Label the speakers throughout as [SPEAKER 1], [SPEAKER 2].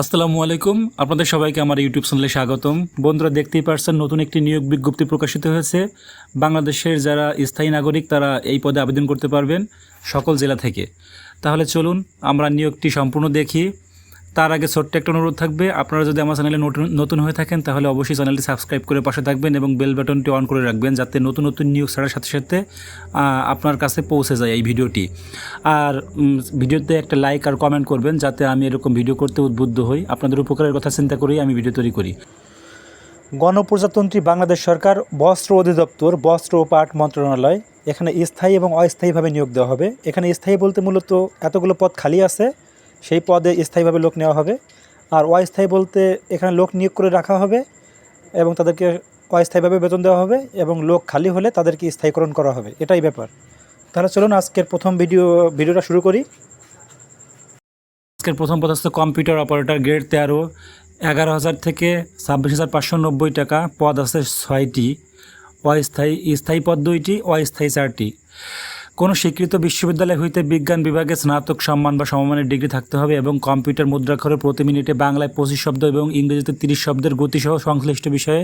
[SPEAKER 1] আসসালামু আলাইকুম। আপনাদের সবাইকে আমার ইউটিউব চ্যানেলে স্বাগতম। বন্ধুরা, দেখতেই পারছেন, নতুন একটি নিয়োগ বিজ্ঞপ্তি প্রকাশিত হয়েছে। বাংলাদেশের যারা স্থায়ী নাগরিক, তারা এই পদে আবেদন করতে পারবেন সকল জেলা থেকে। তাহলে চলুন, আমরা নিয়োগটি সম্পূর্ণ দেখি। তার আগে ছোট্ট একটা অনুরোধ থাকবে। আপনারা যদি আমার চ্যানেলে নতুন নতুন হয়ে থাকেন, তাহলে অবশ্যই চ্যানেলটি সাবস্ক্রাইব করে পাশে থাকবেন এবং বেল বাটনটি অন করে রাখবেন যাতে নতুন নতুন নিউজ ছাড়ার সাথে সাথে আপনার কাছে পৌঁছে যায় এই ভিডিওটি। আর ভিডিওতে একটা লাইক আর কমেন্ট করবেন যাতে আমি এরকম ভিডিও করতে উদ্বুদ্ধ হই। আপনাদের উপকারের কথা চিন্তা করেই আমি ভিডিও তৈরি করি।
[SPEAKER 2] গণপ্রজাতন্ত্রী বাংলাদেশ সরকার, বস্ত্র অধিদপ্তর, বস্ত্র ও পাট মন্ত্রণালয়, এখানে স্থায়ী এবং অস্থায়ীভাবে নিয়োগ দেওয়া হবে। এখানে স্থায়ী বলতে মূলত এতগুলো পদ খালি আছে। সেই পদে স্থায়ীভাবে লোক নেওয়া হবে। আর অস্থায়ী বলতে এখানে লোক নিয়োগ করে রাখা হবে এবং তাদেরকে অস্থায়ীভাবে বেতন দেওয়া হবে এবং লোক খালি হলে তাদেরকে স্থায়ীকরণ করা হবে। এটাই ব্যাপার। তাহলে চলুন আজকের প্রথম ভিডিও, ভিডিওটা শুরু করি।
[SPEAKER 1] আজকের প্রথম পদ হচ্ছে কম্পিউটার অপারেটর গ্রেড তেরো, এগারো হাজার থেকে ছাব্বিশ হাজার পাঁচশো নব্বই টাকা, পদ আছে ছয়টি। অস্থায়ী, স্থায়ী পদ দুইটি, অস্থায়ী চারটি। কোনো স্বীকৃত বিশ্ববিদ্যালয় হইতে বিজ্ঞান বিভাগে স্নাতক, সম্মান বা সমমানের ডিগ্রি থাকতে হবে এবং কম্পিউটার মুদ্রাক্ষরে প্রতি মিনিটে বাংলায় পঁচিশ শব্দ এবং ইংরেজিতে তিরিশ শব্দের গতিসহ সংশ্লিষ্ট বিষয়ে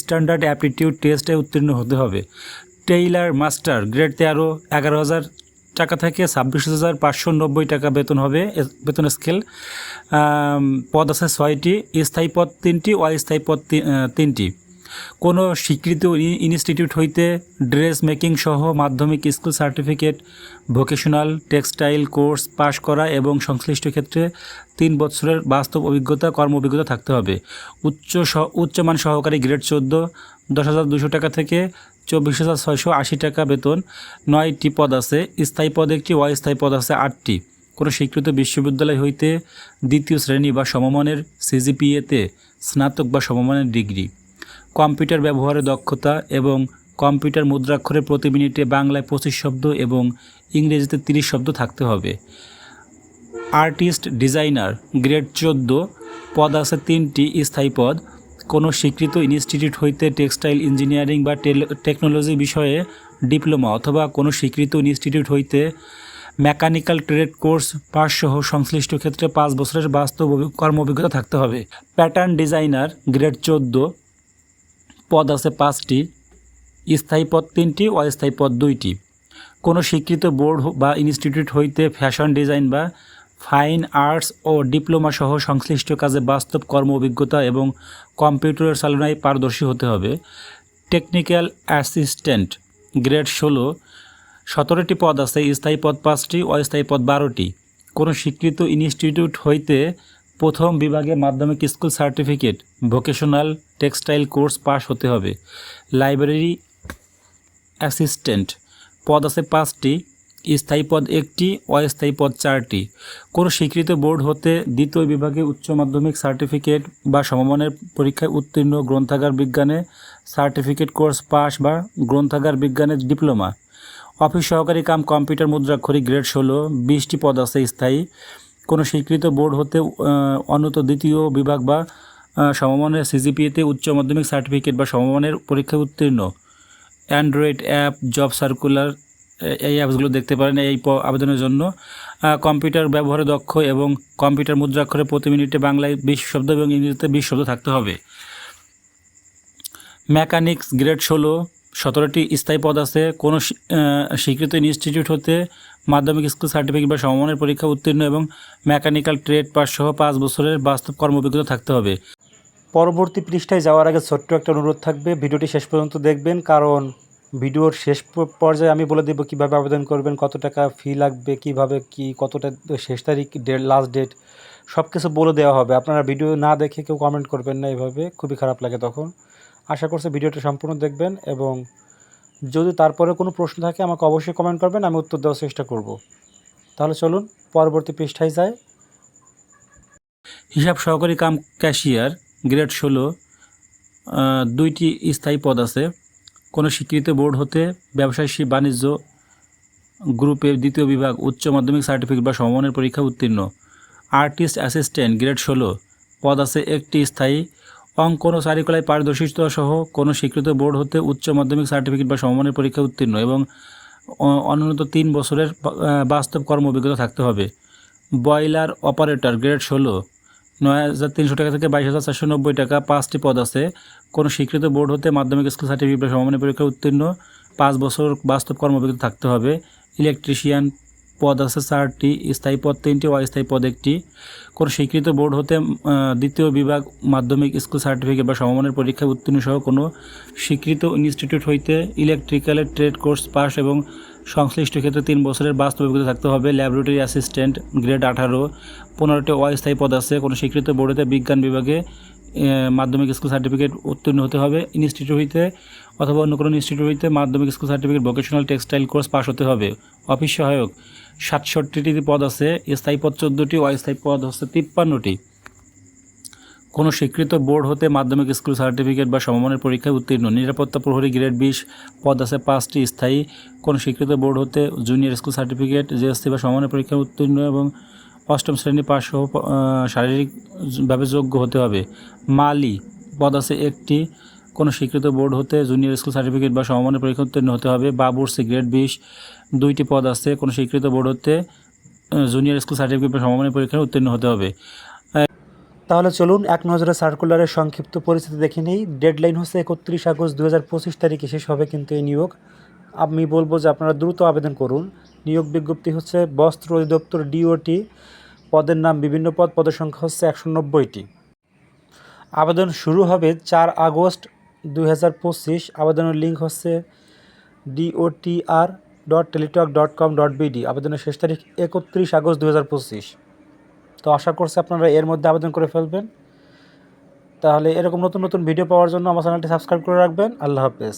[SPEAKER 1] স্ট্যান্ডার্ড অ্যাপটিটিউড টেস্টে উত্তীর্ণ হতে হবে। টেইলার মাস্টার, গ্রেড তেরো, এগারো হাজার টাকা থেকে ছাব্বিশ হাজার পাঁচশো নব্বই টাকা বেতন হবে বেতন স্কেল। পদ আছে ছয়টি, স্থায়ী পদ তিনটি, অস্থায়ী পদ তিনটি। কোনো স্বীকৃত ইনস্টিটিউট হইতে ড্রেস মেকিং সহ মাধ্যমিক school certificate, vocational textile course pass করা এবং সংশ্লিষ্ট ক্ষেত্রে তিন বছরের বাস্তব অভিজ্ঞতা, কর্ম অভিজ্ঞতা থাকতে হবে। উচ্চ উচ্চমান সহকারী গ্রেড চোদ্দ, দশ হাজার দুশো টাকা থেকে চব্বিশ হাজার ছয়শো আশি টাকা বেতন, নয়টি পদ আছে। স্থায়ী পদ একটি, অস্থায়ী পদ আছে আটটি। কোনো স্বীকৃত বিশ্ববিদ্যালয় হইতে দ্বিতীয় শ্রেণি বা সমমানের সিজিপিএতে স্নাতক বা সমমানের ডিগ্রি। কম্পিউটার ব্যবহারে দক্ষতা এবং কম্পিউটার মুদ্রাক্ষরে প্রতি মিনিটে বাংলায় পঁচিশ শব্দ এবং ইংরেজিতে তিরিশ শব্দ থাকতে হবে। আর্টিস্ট, ডিজাইনার, গ্রেড চোদ্দ, পদ আছে তিনটি, স্থায়ী পদ। কোনো স্বীকৃত ইনস্টিটিউট হইতে টেক্সটাইল ইঞ্জিনিয়ারিং বা টেকনোলজি বিষয়ে ডিপ্লোমা অথবা কোনো স্বীকৃত ইনস্টিটিউট হইতে মেকানিক্যাল ট্রেড কোর্স পাসসহ সংশ্লিষ্ট ক্ষেত্রে পাঁচ বছরের বাস্তব কর্ম অভিজ্ঞতা থাকতে হবে। প্যাটার্ন ডিজাইনার, গ্রেড চোদ্দ পদ আছে পাঁচটি, স্থায়ী পদ তিনটি, অস্থায়ী পদ দুইটি। কোনো স্বীকৃত বোর্ড বা ইনস্টিটিউট হইতে ফ্যাশন ডিজাইন বা ফাইন আর্টস ও ডিপ্লোমা সহ সংশ্লিষ্ট কাজে বাস্তব কর্ম অভিজ্ঞতা এবং কম্পিউটারের চালনায় পারদর্শী হতে হবে। টেকনিক্যাল অ্যাসিস্ট্যান্ট, গ্রেড ষোলো, সতেরোটি পদ আছে, স্থায়ী পদ পাঁচটি, অস্থায়ী পদ বারোটি। কোনো স্বীকৃত ইনস্টিটিউট হইতে প্রথম বিভাগে মাধ্যমিক school certificate, vocational textile course pass হতে হবে। লাইব্রেরি অ্যাসিস্ট্যান্ট, পদ আছে পাঁচটি, স্থায়ী পদ একটি, অস্থায়ী পদ চারটি। কোনো স্বীকৃত বোর্ড হতে দ্বিতীয় বিভাগে উচ্চ মাধ্যমিক সার্টিফিকেট বা সমমানের পরীক্ষায় উত্তীর্ণ গ্রন্থাগার বিজ্ঞানে সার্টিফিকেট কোর্স পাস বা গ্রন্থাগার বিজ্ঞানের ডিপ্লোমা। অফিস সহকারী কাম কম্পিউটার মুদ্রাক্ষরী গ্রেড ষোলো, বিশটি পদ আছে স্থায়ী। কোনো স্বীকৃত বোর্ড হতে অন্যত দ্বিতীয় বিভাগ বা সমমানের সিজিপিএতে উচ্চ মাধ্যমিক সার্টিফিকেট বা সমমানের পরীক্ষায় উত্তীর্ণ। অ্যান্ড্রয়েড অ্যাপ জব সার্কুলার এই অ্যাপসগুলো দেখতে পারেন এই আবেদনের জন্য। কম্পিউটার ব্যবহারে দক্ষ এবং কম্পিউটার মুদ্রাক্ষরে প্রতি মিনিটে বাংলায় বিশ শব্দ এবং ইংরেজিতে বিশ শব্দ থাকতে হবে। মেকানিক্স গ্রেড ষোলো সতেরোটি স্থায়ী পদ আছে। কোনো স্বীকৃত ইনস্টিটিউট হতে মাধ্যমিক স্কুল সার্টিফিকেট বা সমমানের পরীক্ষা উত্তীর্ণ এবং মেকানিক্যাল ট্রেড পাস সহ পাঁচ বছরের বাস্তব কর্ম অভিজ্ঞতা থাকতে হবে।
[SPEAKER 2] পরবর্তী পৃষ্ঠায় যাওয়ার আগে ছোট্ট একটা অনুরোধ থাকবে। ভিডিওটি শেষ পর্যন্ত দেখবেন, কারণ ভিডিওর শেষ পর্যায়ে আমি বলে দেবো কীভাবে আবেদন করবেন, কত টাকা ফি লাগবে, কীভাবে কি, কতটা শেষ তারিখ ডেট লাস্ট ডেট সব কিছু বলে দেওয়া হবে। আপনারা ভিডিও না দেখে কেউ কমেন্ট করবেন না এভাবে। খুবই খারাপ লাগে তখন। আশা করছি ভিডিওটা সম্পূর্ণ দেখবেন এবং যদি তারপরে কোনো প্রশ্ন থাকে আমাকে অবশ্যই কমেন্ট করবেন, আমি উত্তর দেওয়ার চেষ্টা করব। তাহলে চলুন, পরবর্তী পৃষ্ঠায় যাই।
[SPEAKER 1] হিসাব সহকারী কাম ক্যাশিয়ার, গ্রেড ষোলো দুইটি স্থায়ী পদ আছে। কোনো স্বীকৃত বোর্ড হতে ব্যবসায়ী বাণিজ্য গ্রুপের দ্বিতীয় বিভাগ উচ্চ মাধ্যমিক সার্টিফিকেট বা সমমানের পরীক্ষা উত্তীর্ণ। আর্টিস্ট অ্যাসিস্ট্যান্ট, গ্রেড ষোলো, পদ আছে একটি স্থায়ী অঙ্কন ও চারিকলায় পারদর্শিতা সহ কোনো স্বীকৃত বোর্ড হতে উচ্চ মাধ্যমিক সার্টিফিকেট বা সমমানের পরীক্ষা উত্তীর্ণ এবং অ- অনূন্যত তিন বছরের বাস্তব কর্ম অভিজ্ঞতা থাকতে হবে। বয়লার অপারেটর, গ্রেড ষোলো। নয় হাজার তিনশো টাকা থেকে বাইশ হাজার চারশো নব্বই টাকা পাঁচটি পদ আছে। কোনো স্বীকৃত বোর্ড হতে মাধ্যমিক স্কুল সার্টিফিকেট বা সমমানের পরীক্ষা উত্তীর্ণ। পাঁচ বছর বাস্তব কর্ম অভিজ্ঞতা থাকতে হবে। ইলেকট্রিশিয়ান পদ আছে চারটি, স্থায়ী পদ তিনটি, অস্থায়ী পদ একটি। কোনো স্বীকৃত বোর্ড হতে দ্বিতীয় বিভাগ মাধ্যমিক স্কুল সার্টিফিকেট বা সমমানের পরীক্ষায় উত্তীর্ণ সহ কোনো স্বীকৃত ইনস্টিটিউট হইতে ইলেকট্রিক্যালের ট্রেড কোর্স পাস এবং সংশ্লিষ্ট ক্ষেত্রে তিন বছরের বাস্তব অভিজ্ঞতা থাকতে হবে। ল্যাবরেটরি অ্যাসিস্ট্যান্ট গ্রেড আঠারো। পনেরোটি অস্থায়ী পদ আছে। কোনো স্বীকৃত বোর্ডেতে বিজ্ঞান বিভাগে মাধ্যমিক স্কুল সার্টিফিকেট উত্তীর্ণ হতে হবে, ইনস্টিটিউট হইতে অথবা অন্য কোনো ইনস্টিটিউট হইতে মাধ্যমিক school certificate, vocational textile course pass হতে হবে। অফিস সহায়ক, সাতষট্টিটি পদ আছে, স্থায়ী পদ চোদ্দোটি, অস্থায়ী পদ হচ্ছে তিপ্পান্নটি। কোনো স্বীকৃত বোর্ড হতে মাধ্যমিক স্কুল সার্টিফিকেট বা সমমানের পরীক্ষায় উত্তীর্ণ, নিরাপত্তা প্রহরী গ্রেড বিশ পদ আছে পাঁচটি, স্থায়ী। কোনো স্বীকৃত বোর্ড হতে জুনিয়র স্কুল সার্টিফিকেট, জিএসসি বা সমমানের পরীক্ষায় উত্তীর্ণ এবং অষ্টম শ্রেণি পাস সহ শারীরিকভাবে যোগ্য হতে হবে। মালি পদ আছে একটি। কোনো স্বীকৃত বোর্ড হতে জুনিয়র স্কুল সার্টিফিকেট বা সমমানের পরীক্ষা উত্তীর্ণ হতে হবে। বাবুর্সি গ্রেড বিশ। দুইটি পদ আছে। কোনো স্বীকৃত বোর্ড হতে জুনিয়র স্কুল সার্টিফিকেট বা সমমানের পরীক্ষায় উত্তীর্ণ হতে হবে।
[SPEAKER 2] তাহলে চলুন এক নজরে সার্কুলারের সংক্ষিপ্ত পরিস্থিতি দেখে নেই। ডেডলাইন হচ্ছে একত্রিশ আগস্ট দু হাজার পঁচিশ তারিখে। শেষ হবে কিন্তু এই নিয়োগ। আমি বলব যে আপনারা দ্রুত আবেদন করুন। নিয়োগ বিজ্ঞপ্তি হচ্ছে বস্ত্র অধিদপ্তর ডিওটি পদের নাম বিভিন্ন পদ, পদের সংখ্যা হচ্ছে একশো নব্বইটি। আবেদন শুরু হবে চার আগস্ট দুই হাজার পঁচিশ। আবেদনের লিঙ্ক হচ্ছে DOTR dot Teletalk dot com dot BD আবেদনের শেষ তারিখ একত্রিশ আগস্ট দু হাজার পঁচিশ। তো আশা করছি আপনারা এর মধ্যে আবেদন করে ফেলবেন। তাহলে এরকম নতুন নতুন ভিডিও পাওয়ার জন্য আমার চ্যানেলটি সাবস্ক্রাইব করে রাখবেন। আল্লাহ হাফেজ।